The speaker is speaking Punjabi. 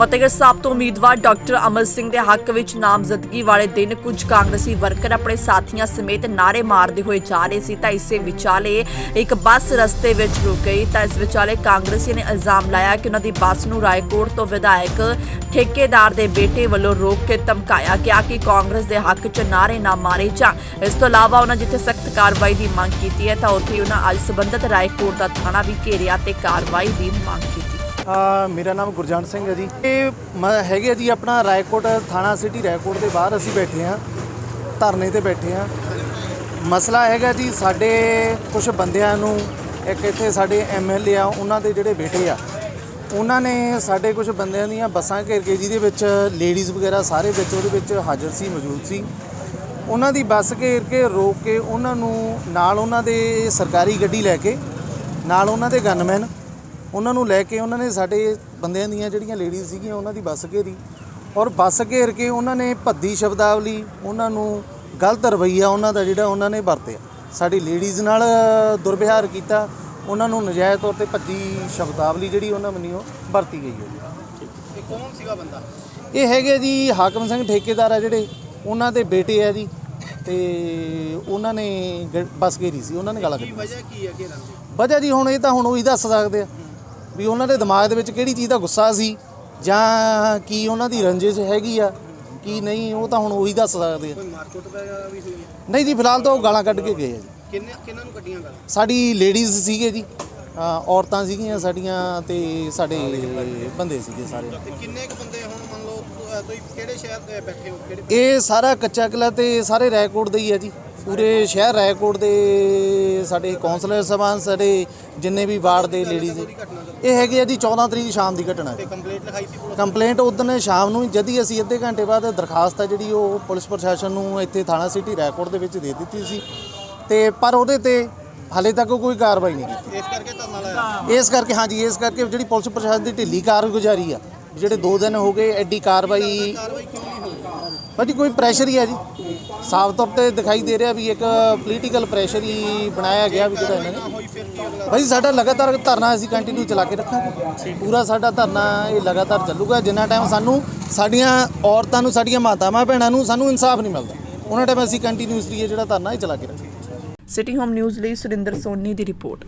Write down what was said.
ਫਤਿਹਗੜ੍ਹ ਸਾਹਿਬ ਤੋਂ ਉਮੀਦਵਾਰ ਡਾਕਟਰ ਅਮਰ ਸਿੰਘ ਦੇ ਹੱਕ ਵਿੱਚ ਨਾਮਜ਼ਦਗੀ ਵਾਲੇ ਦਿਨ ਕੁਝ ਕਾਂਗਰਸੀ ਵਰਕਰ ਆਪਣੇ ਸਾਥੀਆਂ ਸਮੇਤ ਨਾਰੇ ਮਾਰਦੇ ਹੋਏ ਜਾ ਰਹੇ ਸੀ ਤਾਂ ਇਸੇ ਵਿਚਾਲੇ ਇੱਕ ਬੱਸ ਰਸਤੇ ਵਿੱਚ ਰੁਕ ਗਈ। ਤਾਂ ਇਸ ਵਿਚਾਲੇ ਕਾਂਗਰਸੀ ਨੇ ਇਲਜ਼ਾਮ ਲਾਇਆ ਕਿ ਉਹਨਾਂ ਦੀ ਬੱਸ ਨੂੰ ਰਾਏਕੋਟ ਤੋਂ ਵਿਧਾਇਕ ਠੇਕੇਦਾਰ ਦੇ ਬੇਟੇ ਵੱਲੋਂ ਰੋਕ ਕੇ ਧਮਕਾਇਆ ਗਿਆ ਕਿ ਕਾਂਗਰਸ ਦੇ ਹੱਕ 'ਚ ਨਾਰੇ ਨਾ ਮਾਰੇ ਜਾਣ। ਇਸ ਤੋਂ ਇਲਾਵਾ ਉਹਨਾਂ ਜਿੱਥੇ ਸਖਤ ਕਾਰਵਾਈ ਦੀ ਮੰਗ ਕੀਤੀ ਹੈ ਤਾਂ ਉੱਥੇ ਹੀ ਉਹਨਾਂ ਅੱਜ ਸਬੰਧਤ ਰਾਏਕੋਟ ਦਾ ਥਾਣਾ ਵੀ ਘੇਰਿਆ ਤੇ ਕਾਰਵਾਈ ਦੀ ਮੰਗ ਕੀਤੀ। ਮੇਰਾ ਨਾਮ ਗੁਰਜੰਟ ਸਿੰਘ ਹੈ ਜੀ। ਇਹ ਮ- ਹੈਗੇ ਆ ਜੀ ਆਪਣਾ ਰਾਏਕੋਟ ਥਾਣਾ ਸਿਟੀ, ਰਾਏਕੋਟ ਦੇ ਬਾਹਰ ਅਸੀਂ ਬੈਠੇ ਹਾਂ, ਧਰਨੇ ਤੇ ਬੈਠੇ ਹਾਂ। ਮਸਲਾ ਹੈਗਾ ਜੀ, ਸਾਡੇ ਕੁਝ ਬੰਦਿਆਂ ਨੂੰ, ਇੱਕ ਇੱਥੇ ਸਾਡੇ ਐਮਐਲਏ ਆ, ਉਹਨਾਂ ਦੇ ਜਿਹੜੇ ਬੇਟੇ ਆ, ਉਹਨਾਂ ਨੇ ਸਾਡੇ ਕੁਝ ਬੰਦਿਆਂ ਦੀਆਂ ਬੱਸਾਂ ਘੇਰ ਕੇ, ਜਿਹਦੇ ਵਿੱਚ ਲੇਡੀਜ਼ ਵਗੈਰਾ ਸਾਰੇ ਵਿੱਚ, ਉਹਦੇ ਵਿੱਚ ਹਾਜ਼ਰ ਸੀ, ਮੌਜੂਦ ਸੀ। ਉਹਨਾਂ ਦੀ ਬੱਸ ਘੇਰ ਕੇ ਰੋਕ ਕੇ ਉਹਨਾਂ ਨੂੰ, ਨਾਲ ਉਹਨਾਂ ਦੇ ਸਰਕਾਰੀ ਗੱਡੀ ਲੈ ਕੇ, ਨਾਲ ਉਹਨਾਂ ਦੇ ਗਨਮੈਨ ਉਹਨਾਂ ਨੂੰ ਲੈ ਕੇ ਉਹਨਾਂ ਨੇ ਸਾਡੇ ਬੰਦਿਆਂ ਦੀਆਂ ਜਿਹੜੀਆਂ ਲੇਡੀਜ਼ ਸੀਗੀਆਂ ਉਹਨਾਂ ਦੀ ਬੱਸ ਘੇਰੀ ਔਰ ਬੱਸ ਘੇਰ ਕੇ ਉਹਨਾਂ ਨੇ ਭੱਦੀ ਸ਼ਬਦਾਵਲੀ ਉਹਨਾਂ ਨੂੰ ਗਲਤ ਰਵੱਈਆ ਉਹਨਾਂ ਦਾ ਜਿਹੜਾ ਉਹਨਾਂ ਨੇ ਵਰਤਿਆ। ਸਾਡੀ ਲੇਡੀਜ਼ ਨਾਲ ਦੁਰਵਿਹਾਰ ਕੀਤਾ ਉਹਨਾਂ ਨੂੰ ਨਜਾਇਜ਼ ਤੌਰ ਤੇ ਭੱਦੀ ਸ਼ਬਦਾਵਲੀ ਜਿਹੜੀ ਉਹਨਾਂ ਵੱਲੋਂ ਵਰਤੀ ਗਈ ਹੈ ਇਹ ਕੌਣ ਸੀਗਾ ਬੰਦਾ? ਇਹ ਹੈਗੇ ਜੀ ਹਾਕਮ ਸਿੰਘ ਠੇਕੇਦਾਰ ਆ ਜਿਹੜੇ ਉਹਨਾਂ ਦੇ ਬੇਟੇ ਆ ਜੀ ਤੇ ਉਹਨਾਂ ਨੇ ਬੱਸ ਘੇਰੀ ਸੀ ਉਹਨਾਂ ਨੇ ਗਾਲਾਂ ਕੀ ਕੱਢੀਆਂ ਵਜ੍ਹਾ ਕੀ ਹੈ ਦੀ? ਵਜ੍ਹਾ ਜੀ ਹੁਣ ਇਹ ਤਾਂ ਹੁਣ ਉਹੀ ਦੱਸ ਸਕਦੇ ਆ। ਵੀ ਉਹਨਾਂ ਦੇ ਦਿਮਾਗ ਦੇ ਵਿੱਚ ਕਿਹੜੀ ਚੀਜ਼ ਦਾ ਗੁੱਸਾ ਸੀ ਜਾਂ ਕੀ ਉਹਨਾਂ ਦੀ ਰੰਜਿਸ਼ ਹੈਗੀ ਆ ਕੀ ਨਹੀਂ ਉਹ ਤਾਂ ਹੁਣ ਉਹੀ ਦੱਸ ਸਕਦੇ ਆ। ਕੋਈ ਮਾਰਕੁੱਟ ਵਗੈਰਾ ਵੀ ਹੋਈ ਹੈ ਨਹੀਂ ਜੀ ਫਿਲਹਾਲ ਤਾਂ ਉਹ ਗਾਲਾਂ ਕੱਢ ਕੇ ਗਏ ਆ ਜੀ। ਕਿੰਨੇ ਕਿੰਨਾਂ ਨੂੰ ਕੱਢੀਆਂ ਗੱਲ? ਸਾਡੀ ਲੇਡੀਜ਼ ਸੀਗੇ ਜੀ। ਅ, ਔਰਤਾਂ ਸੀਗੀਆਂ ਸਾਡੀਆਂ ਤੇ ਸਾਡੇ ਬੰਦੇ ਸੀਗੇ ਸਾਰੇ। ਤੇ ਕਿੰਨੇ ਕੁ ਬੰਦੇ ਹੁਣ ਮੰਨ ਲਓ ਤੁ- ਤੁਸੀਂ ਕਿਹੜੇ ਸ਼ਹਿਰ ਤੇ ਬੈਠੇ ਹੋ? ਕਿਹੜੇ ਇਹ ਸਾਰਾ ਕੱਚਾ ਕਿਲਾ ਤੇ ਸਾਰੇ ਰਾਏਕੋਟ ਦੇ ਹੀ ਆ ਜੀ। ਪੂਰੇ ਸ਼ਹਿਰ ਰਾਏਕੋਟ ਦੇ ਸਾਡੇ ਕਾਉਂਸਲਰ ਸਭਾਨ ਸਾਡੇ ਜਿੰਨੇ ਵੀ ਵਾਰਡ ਦੇ ਲੇਡੀਜ਼ ਇਹ ਹੈਗੇ ਆ ਜੀ 14 ਤਰੀਕ ਸ਼ਾਮ ਦੀ ਘਟਨਾ ਤੇ ਹੈ ਕੰਪਲੇਂਟ ਲਿਖਾਈ ਸੀ ਕੰਪਲੇਂਟ ਉਦੋਂ ਸ਼ਾਮ ਨੂੰ ਜਦ ਹੀ ਅਸੀਂ ਅੱਧੇ ਘੰਟੇ ਬਾਅਦ ਦਰਖਾਸਤ ਹੈ ਜਿਹੜੀ ਉਹ ਪੁਲਿਸ ਪ੍ਰਸ਼ਾਸਨ ਨੂੰ ਇੱਥੇ ਥਾਣਾ ਸਿਟੀ ਰਾਏਕੋਟ ਦੇ ਵਿੱਚ ਦੇ ਦਿੱਤੀ ਸੀ। ਤੇ ਪਰ ਉਹਦੇ ਤੇ ਹਾਲੇ ਤੱਕ ਕੋਈ ਕਾਰਵਾਈ ਨਹੀਂ ਕੀਤੀ। ਇਸ ਕਰਕੇ ਧਰਨਾ ਲਾਇਆ? ਇਸ ਕਰਕੇ ਹਾਂਜੀ ਇਸ ਕਰਕੇ ਜਿਹੜੀ ਪੁਲਿਸ ਪ੍ਰਸ਼ਾਸਨ ਦੀ ਢਿੱਲੀ ਕਾਰਗੁਜ਼ਾਰੀ ਆ ਜਿਹੜੇ 2 ਦਿਨ ਹੋ ਗਏ ਐਡੀ ਕਾਰਵਾਈ ਕਾਰਵਾਈ ਕਿਉਂ ਭਾਜੀ ਕੋਈ ਪ੍ਰੈਸ਼ਰ ਹੀ ਹੈ ਜੀ। ਸਾਫ਼ ਤੌਰ ਤੇ ਦਿਖਾਈ ਦੇ ਰਿਹਾ ਵੀ ਇੱਕ ਪੋਲੀਟੀਕਲ ਪ੍ਰੈਸ਼ਰ ਹੀ ਬਣਾਇਆ ਗਿਆ ਵੀ ਜਿਹੜਾ ਇਹਨਾਂ ਨੇ। ਹੋਈ ਭਾਈ ਸਾਡਾ ਲਗਾਤਾਰ ਧਰਨਾ ਅਸੀਂ ਕੰਟੀਨਿਊ ਚਲਾ ਕੇ ਰੱਖਾਂਗੇ। ਪੂਰਾ ਸਾਡਾ ਧਰਨਾ ਇਹ ਲਗਾਤਾਰ ਚੱਲੂਗਾ। ਜਿੰਨਾ ਟਾਈਮ ਸਾਨੂੰ ਸਾਡੀਆਂ ਔਰਤਾਂ ਨੂੰ, ਸਾਡੀਆਂ ਮਾਤਾਵਾਂ, ਭੈਣਾਂ ਨੂੰ ਸਾਨੂੰ ਇਨਸਾਫ ਨਹੀਂ ਮਿਲਦਾ। ਉਹਨਾਂ ਟਾਈਮ ਅਸੀਂ ਕੰਟੀਨਿਊਸਲੀ ਜਿਹੜਾ ਧਰਨਾ ਇਹ ਚਲਾ ਕੇ ਰੱਖਾਂਗੇ। ਸਿਟੀ ਹੋਮ ਨਿਊਜ਼ ਲਈ ਸੁਰਿੰਦਰ ਸੋਨੀ ਦੀ ਰਿਪੋਰਟ।